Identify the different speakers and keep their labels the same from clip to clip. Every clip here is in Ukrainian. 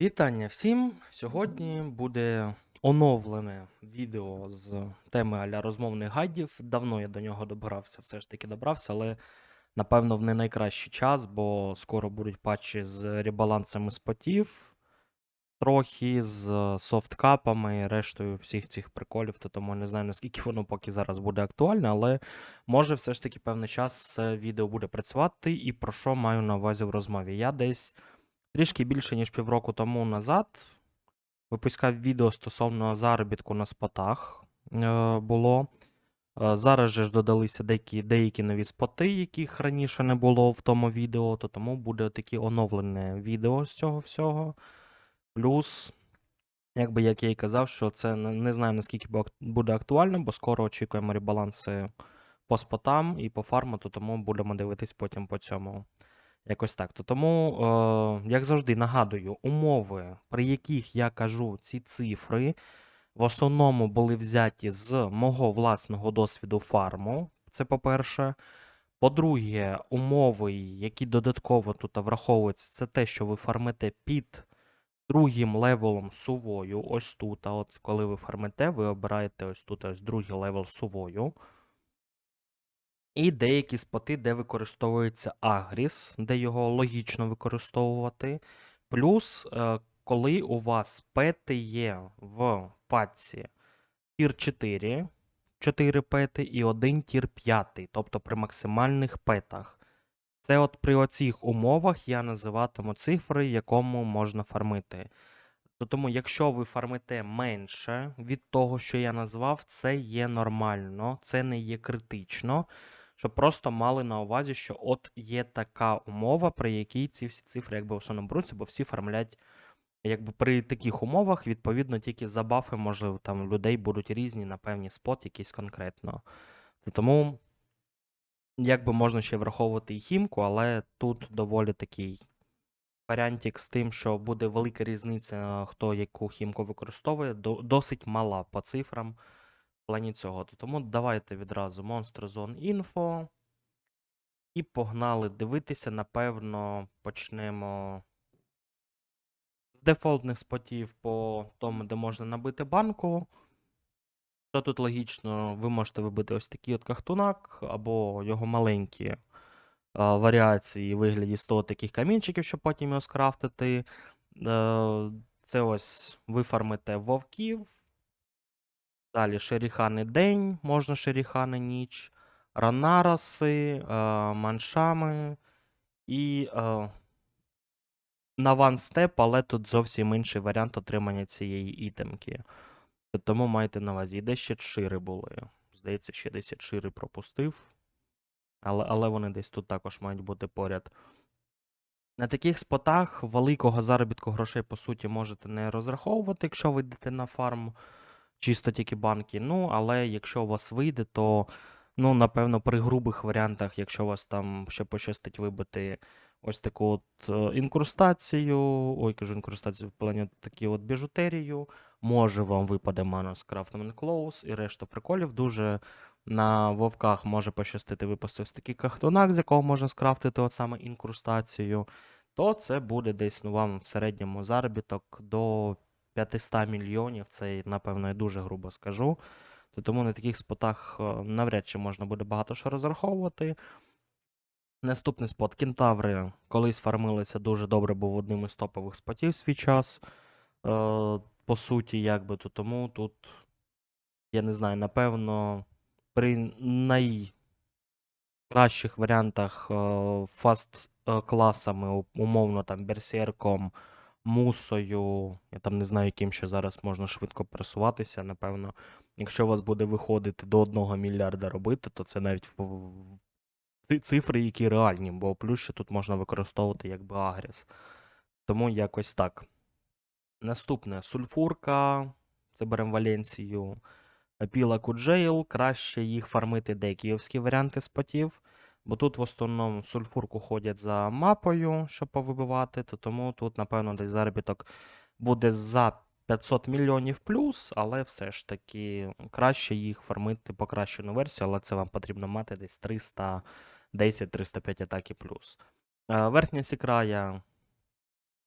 Speaker 1: Вітання всім! Сьогодні буде оновлене відео з теми аля розмовних гайдів. Давно я до нього добирався, все ж таки добрався, але напевно в не найкращий час, бо скоро будуть патчі з ребалансами спотів, трохи з софткапами, рештою всіх цих приколів, то тому не знаю, наскільки воно поки зараз буде актуальне, але може все ж таки певний час відео буде працювати. І про що маю на увазі в розмові? Я десь. Трішки більше, ніж півроку тому назад випускав відео стосовно заробітку на спотах. е, Було. Е, Зараз же ж додалися деякі, деякі нові споти, яких раніше не було в тому відео, то тому буде таке оновлене відео з цього всього. Плюс, якби як я і казав, що це не, знаю наскільки буде актуально, бо скоро очікуємо ребаланси по спотам і по фарму, то тому будемо дивитись потім по цьому. Якось так. То тому, е, як завжди, нагадую, умови, при яких я кажу ці цифри, в основному були взяті з мого власного досвіду фарму. Це по-перше. По-друге, умови, які додатково тут враховуються, це те, що ви фармите під другим левелом сувою. Ось тут. А от коли ви фармите, ви обираєте ось тут ось другий левел сувою. І деякі споти, де використовується Агріс, де його логічно використовувати. Плюс, е, коли у вас пети є в патці тір 4, 4 пети і один тір 5, тобто при максимальних петах. Це от при оцих умовах я називатиму цифри, якому можна фармити. Тому, якщо ви фармите менше від того, що я назвав, це є нормально, це не є критично. Щоб просто мали на увазі, що от є така умова, при якій ці всі цифри якби беруться, бо всі фармлять якби при таких умовах, відповідно, тільки забафи, можливо, там людей будуть різні на певні спот, якісь конкретно. То Тому, якби можна ще враховувати і хімку, але тут доволі такий варіантик з тим, що буде велика різниця, хто яку хімку використовує, досить мала по цифрам плані цього. То Тому давайте відразу Monster Zone Info. І погнали дивитися. Напевно, почнемо з дефолтних спотів по тому, де можна набити банку. Що тут логічно, ви можете вибити ось такий от кахтунак, або його маленькі а, варіації в вигляді 100 таких камінчиків, щоб потім його скрафтити. Е, Це ось ви фармите вовків. Далі шеріхани день, можна шеріхани ніч, ранароси, е, маншами і е, на ван степ, але тут зовсім інший варіант отримання цієї ітемки. Тому майте на увазі. І де ще чири були. Здається, ще десь я чири пропустив. Але, але вони десь тут також мають бути поряд. На таких спотах великого заробітку грошей, по суті, можете не розраховувати, якщо ви йдете на фарм, чисто тільки банки. Ну, але якщо у вас вийде, то, ну, напевно, при грубих варіантах, якщо у вас там ще пощастить вибити ось таку от е, інкрустацію, ой, кажу, інкрустацію в плані такі от біжутерію, може вам випаде Manus Craftman Close і решта приколів. Дуже на вовках може пощастити випасти ось такий кахтунак, з якого можна скрафтити от саме інкрустацію, то це буде десь ну, вам в середньому заробіток до 500 мільйонів. Це, напевно, я дуже грубо скажу. То Тому на таких спотах е, навряд чи можна буде багато що розраховувати. Наступний спот Кентаври колись фармилися дуже добре, був одним із топових спотів свій час. Е, по суті, якби то тому тут, я не знаю, напевно, при найкращих варіантах е, фаст е, класами, умовно там берсерком, мусою, я там не знаю, яким ще зараз можна швидко пересуватися. Напевно, якщо у вас буде виходити до 1 мільярда робити, то це навіть цифри, які реальні, бо плюс ще тут можна використовувати якби агрес. Тому якось так. Наступне сульфурка. Це беремо Валенцію. Піла Куджейл. Краще їх фармити де київські варіанти спотів. Бо тут в основному сульфурку ходять за мапою, щоб повибивати, то тому тут, напевно, десь заробіток буде за 500 мільйонів плюс, але все ж таки краще їх фармити покращену версію, але це вам потрібно мати десь 310-305 атаки плюс. Е, Верхня сікрая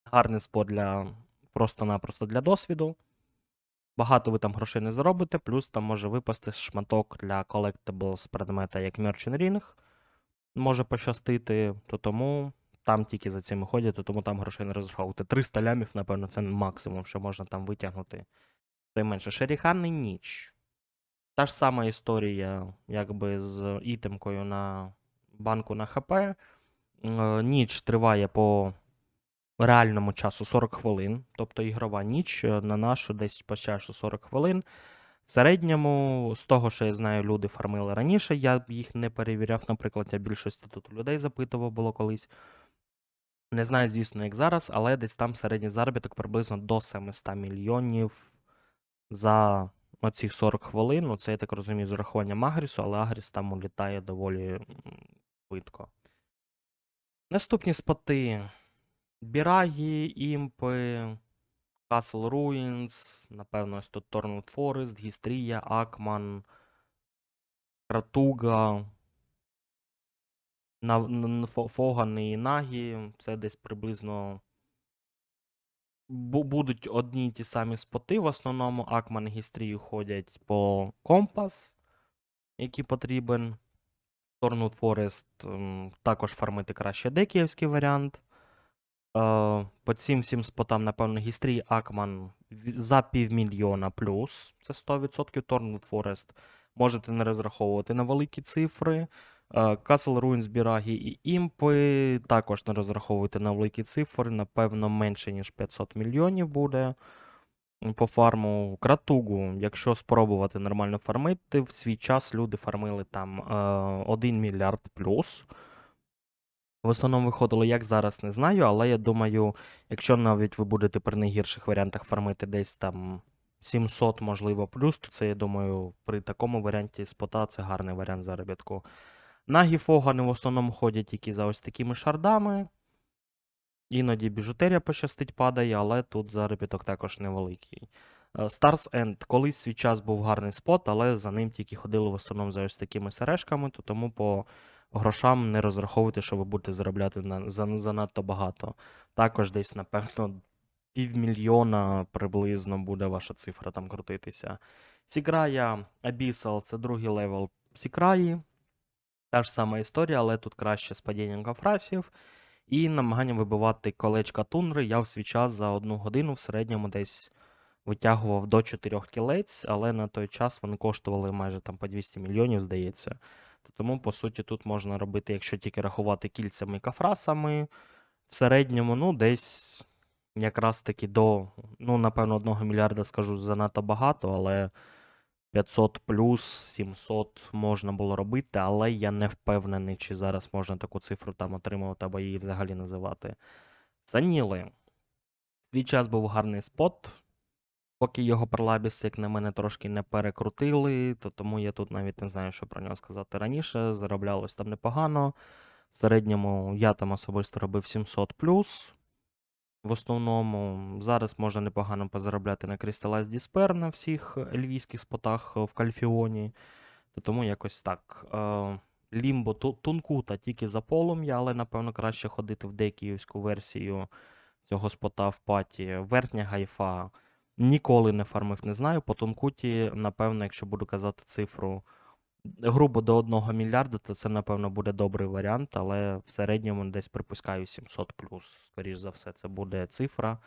Speaker 1: гарний спот для просто-напросто для досвіду. Багато ви там грошей не заробите, плюс там може випасти шматок для collectibles предмета, як Merchant Ring. Може пощастити, то тому там тільки за цим ходять, то тому там грошей не розраховувати. 300 лямів, напевно, це максимум, що можна там витягнути. Й менше. Шеріханний ніч. Та ж сама історія, якби з ітемкою на банку на ХП. Е, Ніч триває по реальному часу 40 хвилин, тобто ігрова ніч е, на нашу десь по часу 40 хвилин. Середньому, з того, що я знаю, люди фармили раніше, я їх не перевіряв, наприклад, я більшості тут людей запитував було колись. Не знаю, звісно, як зараз, але десь там середній заробіток приблизно до 700 мільйонів за оці 40 хвилин. Ну, це я так розумію, з урахуванням Агрісу, але Агріс там улітає доволі швидко. Наступні споти. Бірагі, імпи, Castle Ruins, напевно, ось тут Tornwood Forest, Гістрія, Акман, Кратуга, Фоган і Нагі. Це десь приблизно будуть одні й ті самі споти. В основному Акман і Гістрію ходять по компас, який потрібен. Tornwood Forest також фармити краще декіївський варіант. Е, по цим всім спотам, напевно, Гістрій Акман за півмільйона плюс. Це 100% Tornwood Forest. Можете не розраховувати на великі цифри. Е, Castle Ruins, Бірагі і Імпи також не розраховуйте на великі цифри. Напевно, менше, ніж 500 мільйонів буде. По фарму Кратугу, якщо спробувати нормально фармити, в свій час люди фармили там е, 1 мільярд плюс. В основному виходило, як зараз, не знаю, але я думаю, якщо навіть ви будете при найгірших варіантах фармити десь там 700, можливо, плюс, то це, я думаю, при такому варіанті спота це гарний варіант заробітку. Нагі Фогани в основному ходять тільки за ось такими шардами. Іноді біжутерія пощастить падає, але тут заробіток також невеликий. Е, Stars End колись свій час був гарний спот, але за ним тільки ходили в основному за ось такими сережками, то тому по грошам не розраховуйте, що ви будете заробляти на, за, занадто багато. Також десь, напевно, півмільйона приблизно буде ваша цифра там крутитися. Сіграя Abyssal це другий левел Сікраї. Та ж сама історія, але тут краще з падінням кафрасів. І намагання вибивати колечка тундри я в свій час за одну годину в середньому десь витягував до 4 кілець, але на той час вони коштували майже там по 200 мільйонів, здається. То Тому, по суті, тут можна робити, якщо тільки рахувати кільцями і кафрасами, в середньому, ну, десь якраз таки до, ну, напевно, 1 мільярда скажу занадто багато, але 500 плюс 700 можна було робити, але я не впевнений, чи зараз можна таку цифру там отримувати або її взагалі називати. Саніли. Свій час був гарний спот. Поки його пролабіс, як на мене, трошки не перекрутили, то тому я тут навіть не знаю, що про нього сказати раніше. Зароблялось там непогано. В середньому я там особисто робив 700 плюс. В основному зараз можна непогано позаробляти на Crystallize Despair на всіх львівських спотах е, в Кальфіоні. То тому якось так. Е, Лімбо ту- Тункута тільки за полум'я, але напевно краще ходити в декіївську версію цього спота в паті. Верхня гайфа ніколи не фармив, не знаю. По Тункуті, напевно, якщо буду казати цифру грубо до 1 мільярда, то це, напевно, буде добрий варіант, але в середньому десь припускаю 700 плюс. Скоріш за все, це буде цифра.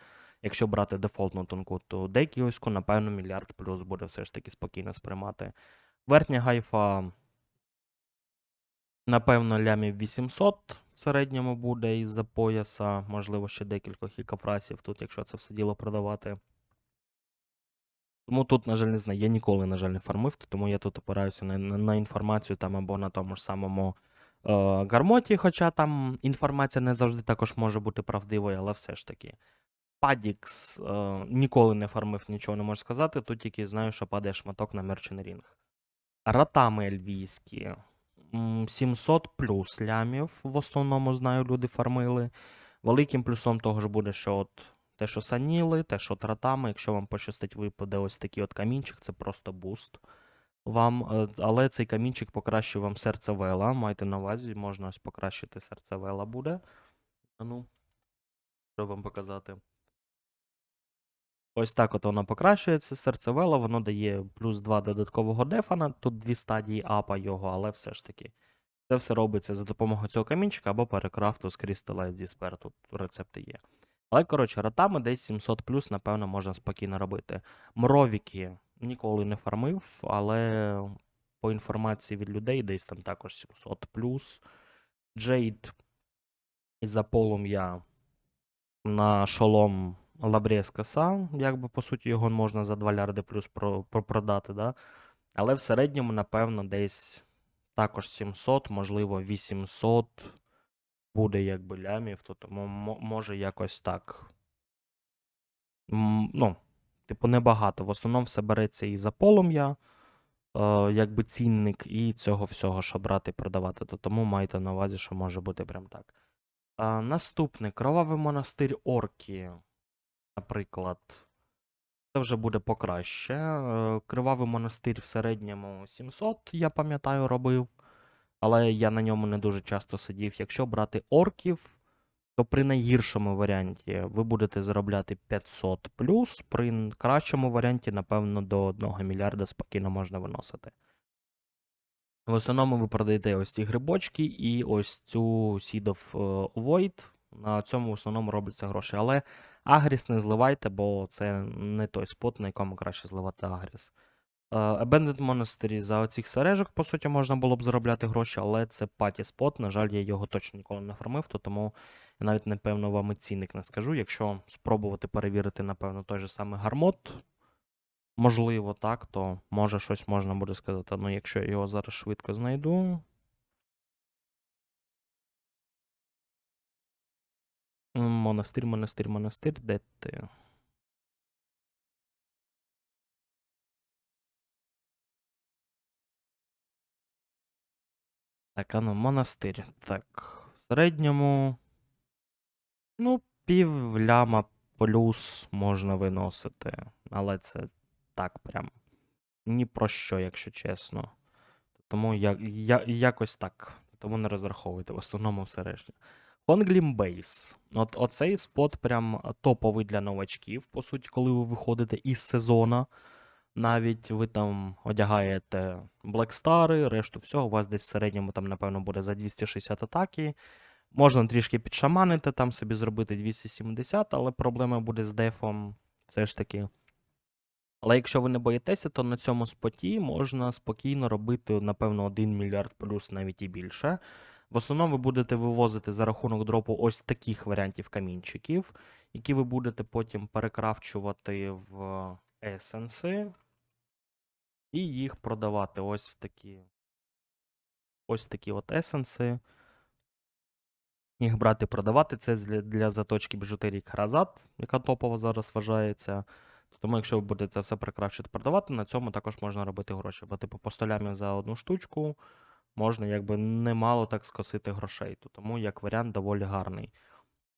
Speaker 1: Якщо брати дефолтну тонку, то декіоську, напевно, мільярд плюс буде все ж таки спокійно сприймати. Верхня гайфа, напевно, лямів 800 в середньому буде із-за пояса, можливо, ще декілька хікафрасів тут, якщо це все діло продавати. Тому тут, на жаль, не знаю. Я ніколи, на жаль, не фармив, тому я тут опираюся на, на, на інформацію там або на тому ж самому е, гармоті, хоча там інформація не завжди також може бути правдивою, але все ж таки. Падікс е, ніколи не фармив, нічого не можу сказати. Тут тільки знаю, що падає шматок на Merchant Ring. Ратами ельвійські. 700 плюс лямів, в основному знаю, люди фармили. Великим плюсом того ж буде, що от те, що саніли, те, що тратами, якщо вам пощастить, випаде ось такий от камінчик, це просто буст. Вам, е, але цей камінчик покращує вам серце вела. Майте на увазі, можна ось покращити серце вела буде. Ну, що вам показати? Ось так от воно покращується. Серцевело, воно дає плюс 2 додаткового дефана. Тут дві стадії апа його, але все ж таки. Це все робиться за допомогою цього камінчика або перекрафту з Crystallite Despair. Тут рецепти є. Але, коротше, ротами десь 700 плюс, напевно, можна спокійно робити. Мровіки ніколи не фармив, але по інформації від людей десь там також 700 плюс. Джейд із-за полум'я на шолом Лабрєска сам, якби по суті його можна за 2 лярди плюс про, про- продати, да? але в середньому, напевно, десь також 700, можливо, 800 буде якби лямів, то тому може якось так. Ну, типу, небагато. В основному все береться і за полум'я, е, якби цінник, і цього всього, що брати і продавати. То тому майте на увазі, що може бути прям так. А, наступне Кровавий монастир Орки, наприклад. Це вже буде покраще. Е, Кривавий монастир в середньому 700, я пам'ятаю, робив. Але я на ньому не дуже часто сидів. Якщо брати орків, то при найгіршому варіанті ви будете заробляти 500 плюс, при кращому варіанті, напевно, до 1 мільярда спокійно можна виносити. В основному ви продаєте ось ці грибочки і ось цю Seed of е, Void. На цьому в основному робляться гроші. Але Агріс не зливайте, бо це не той спот, на якому краще зливати Агріс. Е, Abandoned Monastery за оцих сережок, по суті, можна було б заробляти гроші, але це паті спот. На жаль, я його точно ніколи не фармив, то тому я навіть, напевно, вам і цінник не скажу. Якщо спробувати перевірити, напевно, той же самий гармот, можливо, так, то може щось можна буде сказати. Ну, якщо я його зараз швидко знайду. Монастир, монастир, монастир, де ти? Так, а ну, монастир. Так, в середньому. Ну, пів ляма плюс можна виносити. Але це так прям ні про що, якщо чесно. Тому я, я, якось так. Тому не розраховуйте, в основному все решта. Конглім Бейс. От оцей спот прям топовий для новачків, по суті, коли ви виходите із сезону. Навіть ви там одягаєте Блекстари, решту всього, у вас десь в середньому там, напевно, буде за 260 атаки. Можна трішки підшаманити, там собі зробити 270, але проблема буде з дефом все ж таки. Але якщо ви не боїтеся, то на цьому споті можна спокійно робити, напевно, 1 мільярд плюс навіть і більше. В основному ви будете вивозити за рахунок дропу ось таких варіантів камінчиків, які ви будете потім перекрафчувати в есенси і їх продавати ось в такі. Ось такі от есенси. Їх брати продавати. Це для, для заточки біжутерії Харазат, яка топово зараз вважається. Тому, якщо ви будете все прикращити продавати, на цьому також можна робити гроші. Бо типу по столямі за одну штучку можна якби немало так скосити грошей. То Тому як варіант доволі гарний.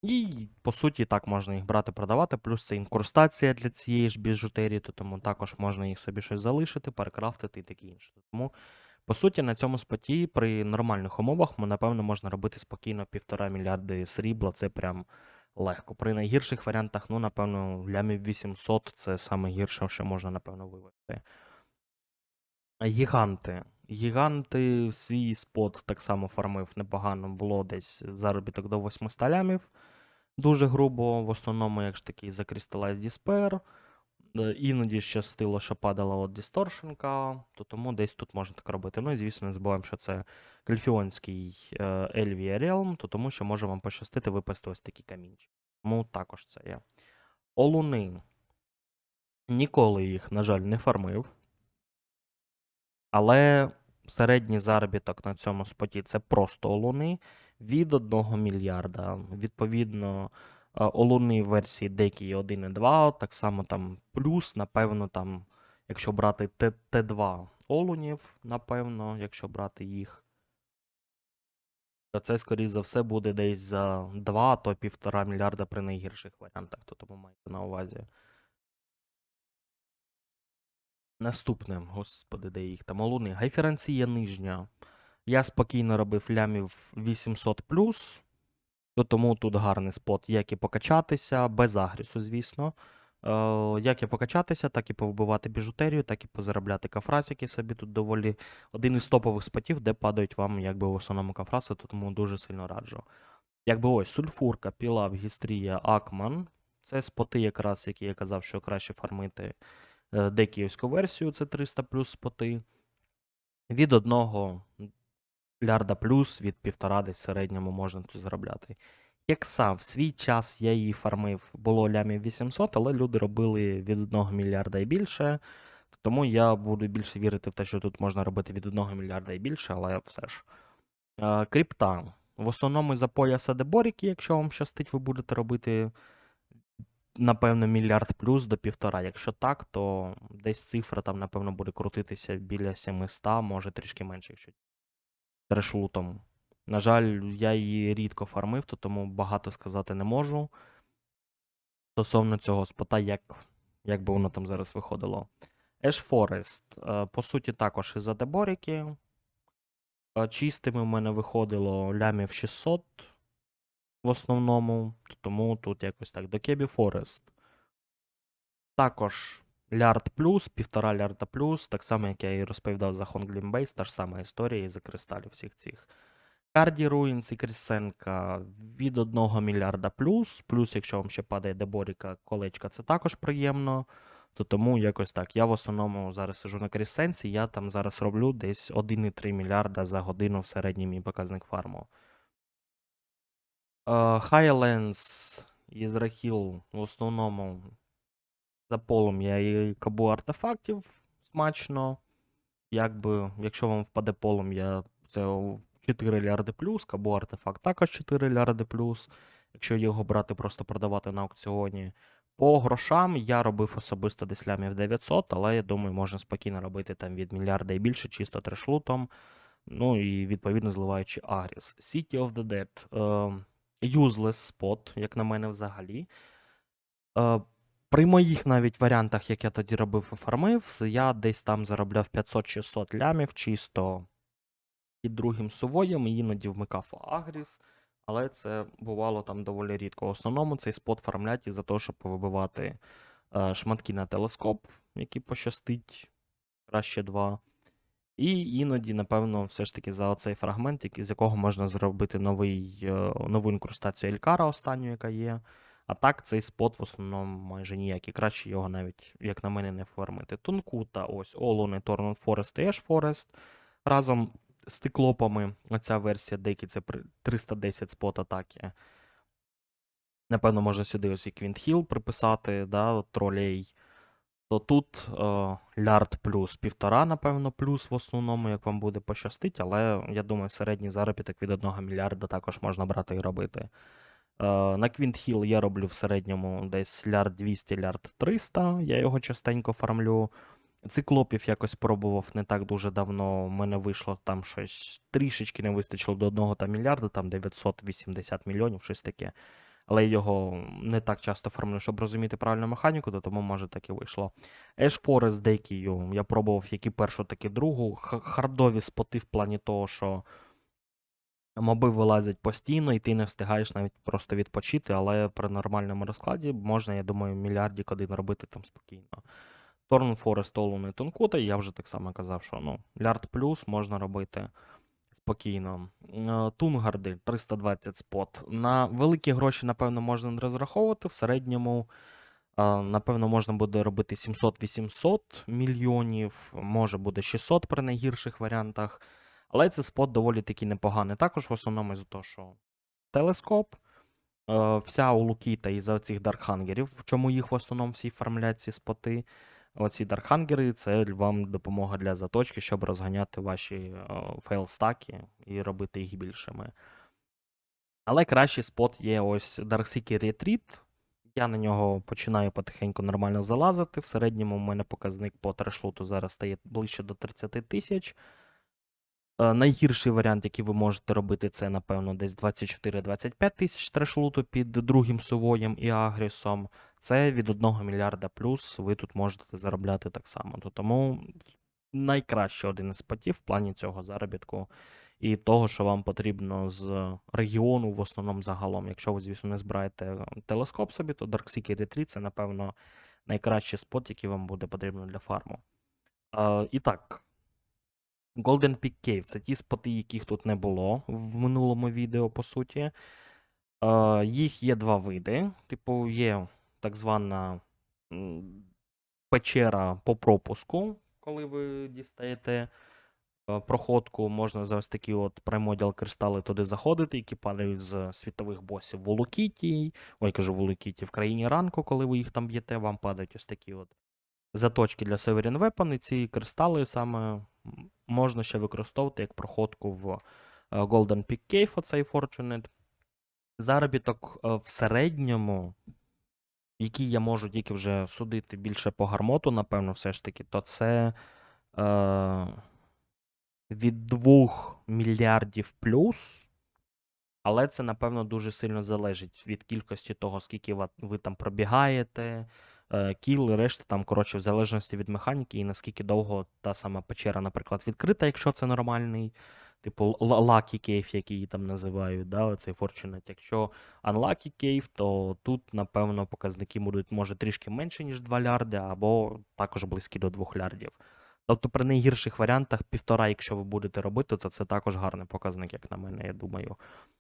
Speaker 1: І по суті так можна їх брати, продавати, плюс це інкрустація для цієї ж біжутерії, то тому також можна їх собі щось залишити, перекрафтити і таке інше. Тому, по суті, на цьому споті при нормальних умовах, ми, напевно, можна робити спокійно півтора мільярди срібла, це прям легко. При найгірших варіантах, ну, напевно, лямів 800 це саме гірше, що можна, напевно, вивести. Гіганти. Гіганти свій спот так само фармив непогано. Було десь заробіток до 800 лямів. Дуже грубо, в основному, як ж такий за Crystallized Despair. Е, Іноді щастило, що падала от дисторшенка, то тому десь тут можна так робити. Ну і звісно, не забуваємо, що це кальфіонський е, Elvia Realm, то тому що може вам пощастити випасти ось такі камінчики. Тому також це є. Олуни. Ніколи їх, на жаль, не фармив. Але середній заробіток на цьому споті це просто олуни від 1 мільярда. Відповідно, е, в версії деякі 1 і 2, так само там плюс, напевно, там, якщо брати Т- Т2 олунів, напевно, якщо брати їх. То це, скоріш за все, буде десь за 2, то 1,5 мільярда при найгірших варіантах, то тому майте на увазі. Наступне, господи, де їх там олуни. Гайференція нижня. Я спокійно робив лямів 800 то тому тут гарний спот, як і покачатися, без агрісу, звісно. Е, Як і покачатися, так і повбивати біжутерію, так і позаробляти кафрасики собі. Тут доволі один із топових спотів, де падають вам якби в основному кафраси, то тому дуже сильно раджу. Якби ось сульфурка, пілав, гістрія, акман. Це споти, якраз, які я казав, що краще фармити е, декіївську версію, це 300 плюс споти. Від 1 мільярда плюс від півтора десь в середньому можна тут заробляти. Як сам в свій час я її фармив, було лямів 800, але люди робили від 1 мільярда і більше. Тому я буду більше вірити в те, що тут можна робити від 1 мільярда і більше, але все ж. Крипта. В основному за пояса деборіки, якщо вам щастить, ви будете робити, напевно, мільярд плюс до півтора. Якщо так, то десь цифра там, напевно, буде крутитися біля 700, може трішки менше. якщо трешлутом. На жаль, я її рідко фармив, то тому багато сказати не можу. Стосовно цього спота, як, як би воно там зараз виходило. Ash Forest, е, по суті, також із Адеборіки. Е, Чистими в мене виходило лямів 600 в основному, тому тут якось так. До Кебі Forest. Також лярд плюс, півтора лярда плюс, так само, як я і розповідав за Хонглім Бейс, та ж сама історія і за кристалів всіх цих. Карді Руїнс і Крісенка від 1 мільярда плюс. Плюс, якщо вам ще падає деборіка, колечка, це також приємно. То тому якось так. Я в основному зараз сижу на Крісенці, я там зараз роблю десь 1,3 мільярда за годину в середній мій показник фарму. Highlands і Зрахіл в основному за полом я і кабу артефактів смачно. Якби, якщо вам впаде полом, я це 4 лярди плюс, кабу артефакт також 4 лярди плюс. Якщо його брати, просто продавати на аукціоні. По грошам я робив особисто десь лямів 900, але я думаю, можна спокійно робити там від мільярда і більше, чисто трешлутом. Ну і відповідно зливаючи Агріс. City of the Dead. Е, useless spot, як на мене, взагалі. Е, при моїх навіть варіантах, як я тоді робив і фармив, я десь там заробляв 500-600 лямів чисто під другим сувоєм, і іноді вмикав Агріс, але це бувало там доволі рідко. В основному цей спот фармлять із-за того, щоб повибивати е, шматки на телескоп, які пощастить краще два. І іноді, напевно, все ж таки за оцей фрагмент, з якого можна зробити новий, е, нову інкрустацію Елькара, останню, яка є. А так, цей спот в основному майже ніякий. Краще його навіть, як на мене, не фармити. Тункута, ось Олуни, Торнон Форест і Еш Форест. Разом з тиклопами, оця версія деякі це 310 спот атаки. Напевно, можна сюди ось і Квінтхіл приписати, да, тролей. То тут е, лярд плюс півтора, напевно, плюс в основному, як вам буде пощастить, але я думаю, середній заробіток від 1 мільярда також можна брати і робити. Е, на Квінтхіл я роблю в середньому десь лярд 200, лярд 300, я його частенько фармлю. Циклопів якось пробував не так дуже давно. У мене вийшло там щось трішечки не вистачило до 1 там мільярда, там 980 мільйонів, щось таке. Але його не так часто фармлю, щоб розуміти правильну механіку, то тому може так і вийшло. Ash Forest Декію я пробував як першу, так і другу. Хардові споти в плані того, що моби вилазять постійно, і ти не встигаєш навіть просто відпочити, але при нормальному розкладі можна, я думаю, мільярдік один робити там спокійно. Торн Форест, і Тонкута, я вже так само казав, що ну, лярд плюс можна робити спокійно. Е, Тунгарди 320 спот. На великі гроші, напевно, можна не розраховувати. В середньому, е, напевно, можна буде робити 700-800 мільйонів, може буде 600 при найгірших варіантах. Але це спот доволі таки непоганий. Також в основному за те, що телескоп. е, Вся улукіта із-за цих даркхангерів, в чому їх в основному всі фармлять ці споти. Оці даркхангери це вам допомога для заточки, щоб розганяти ваші е, фейлстаки і робити їх більшими. Але кращий спот є ось Darkseeker Retreat. Я на нього починаю потихеньку нормально залазити. В середньому у мене показник по трешлуту зараз стає ближче до 30 тисяч. Е, Найгірший варіант, який ви можете робити, це, напевно, десь 24-25 тисяч трешлуту під другим сувоєм і агрісом. Це від 1 мільярда плюс ви тут можете заробляти так само. То Тому найкращий один із спотів в плані цього заробітку і того, що вам потрібно з регіону, в основному загалом. Якщо ви, звісно, не збираєте телескоп собі, то Dark Seeker Retreat це, напевно, найкращий спот, який вам буде потрібен для фарму. Е, і так, Golden Peak Cave це ті споти, яких тут не було в минулому відео, по суті. Е, їх є два види. Типу, є так звана печера по пропуску, коли ви дістаєте проходку, можна за ось такі от примоділ кристали туди заходити, які падають з світових босів в Улукіті. Ой, кажу, в Улукіті, в країні ранку, коли ви їх там б'єте, вам падають ось такі от заточки для Sovereign Weapon, і ці кристали саме можна ще використовувати як проходку в е, Golden Peak Cave, оцей Fortunate. Заробіток е, в середньому, який я можу тільки вже судити більше по гармоту, напевно, все ж таки, то це е, від 2 мільярдів плюс. Але це, напевно, дуже сильно залежить від кількості того, скільки ви там пробігаєте, кіл і решта, там, коротше, в залежності від механіки і наскільки довго та сама печера, наприклад, відкрита, якщо це нормальний, типу лакі Cave, який її там називають, да, цей Fortunate. Якщо Unlucky Cave, то тут, напевно, показники будуть, може, трішки менше, ніж 2 лярди, або також близькі до 2 лярдів. Тобто при найгірших варіантах півтора, якщо ви будете робити, то це також гарний показник, як на мене, я думаю.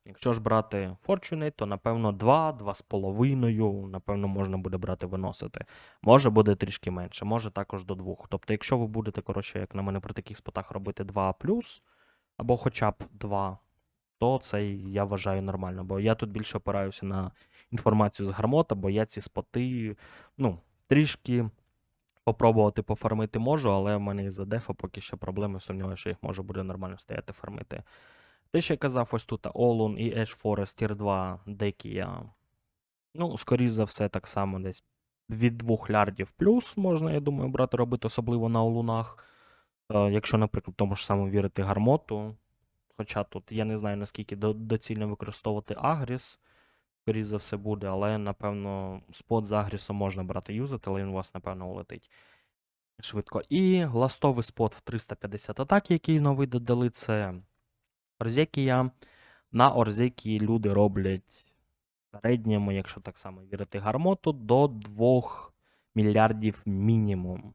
Speaker 1: Якщо ж брати Fortunate, то напевно 2, 2,5, напевно, можна буде брати виносити. Може буде трішки менше, може також до 2. Тобто, якщо ви будете, коротше, як на мене, при таких спотах робити 2 або хоча б 2, то це я вважаю нормально. Бо я тут більше опираюся на інформацію з гармота, бо я ці споти, ну, трішки попробувати пофармити можу, але в мене із-за дефа поки що проблеми, сумніваюся, що їх може буде нормально стояти фармити. Те, що я казав, ось тут Олун і Ash Forest Tier 2 декі я. Ну, скоріш за все, так само десь від 2 лярдів плюс можна, я думаю, брати робити, особливо на олунах. Е, якщо, наприклад, тому ж самому вірити гармоту. Хоча тут я не знаю, наскільки доцільно використовувати Агріс, скоріш за все буде, але, напевно, спот з Агрісом можна брати юзати, але він у вас, напевно, улетить швидко. І ластовий спот в 350 атак, який новий додали, це Орзекія. На Орзекії люди роблять середньому, якщо так само вірити гармоту, до 2 мільярдів мінімум.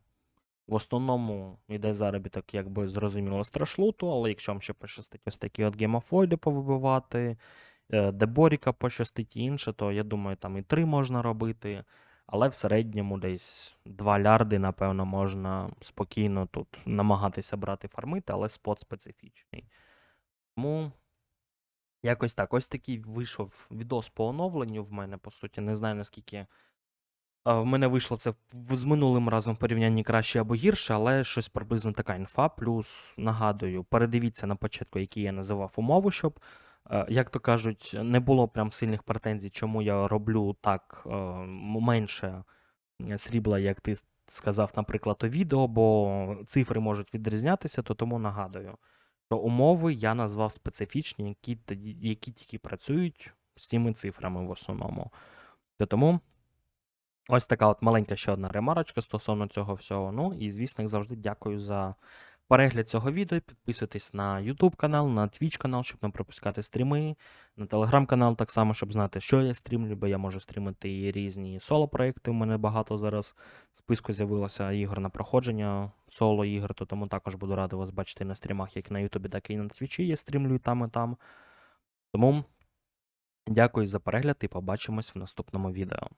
Speaker 1: В основному йде заробіток, якби зрозуміло, страшлуту, але якщо вам ще пощастить ось такі от гемофойди повибивати, е, Деборіка пощастить і інше, то я думаю, там і 3 можна робити. Але в середньому десь 2 лярди, напевно, можна спокійно тут намагатися брати фармити, але спот специфічний. Тому якось так. Ось такий вийшов відос по оновленню в мене, по суті. Не знаю, наскільки. В мене вийшло це з минулим разом в порівнянні краще або гірше, але щось приблизно така інфа. Плюс нагадую, передивіться на початку, які я називав умови, щоб, як то кажуть, не було прям сильних претензій, чому я роблю так е, менше е, срібла, як ти сказав, наприклад, у відео, бо цифри можуть відрізнятися, то тому нагадую, що умови я назвав специфічні, які, які тільки працюють з тими цифрами в основному. То тому. Ось така от маленька ще одна ремарочка стосовно цього всього. Ну і, звісно, як завжди, дякую за перегляд цього відео. Підписуйтесь на YouTube канал, на Twitch канал, щоб не пропускати стріми, на Telegram канал так само, щоб знати, що я стрімлю, бо я можу стрімити і різні соло-проекти. У мене багато зараз в списку з'явилося ігор на проходження, соло ігор, то тому також буду радий вас бачити на стрімах, як на YouTube, так і на Twitch. Я стрімлю там і там. Тому дякую за перегляд і побачимось в наступному відео.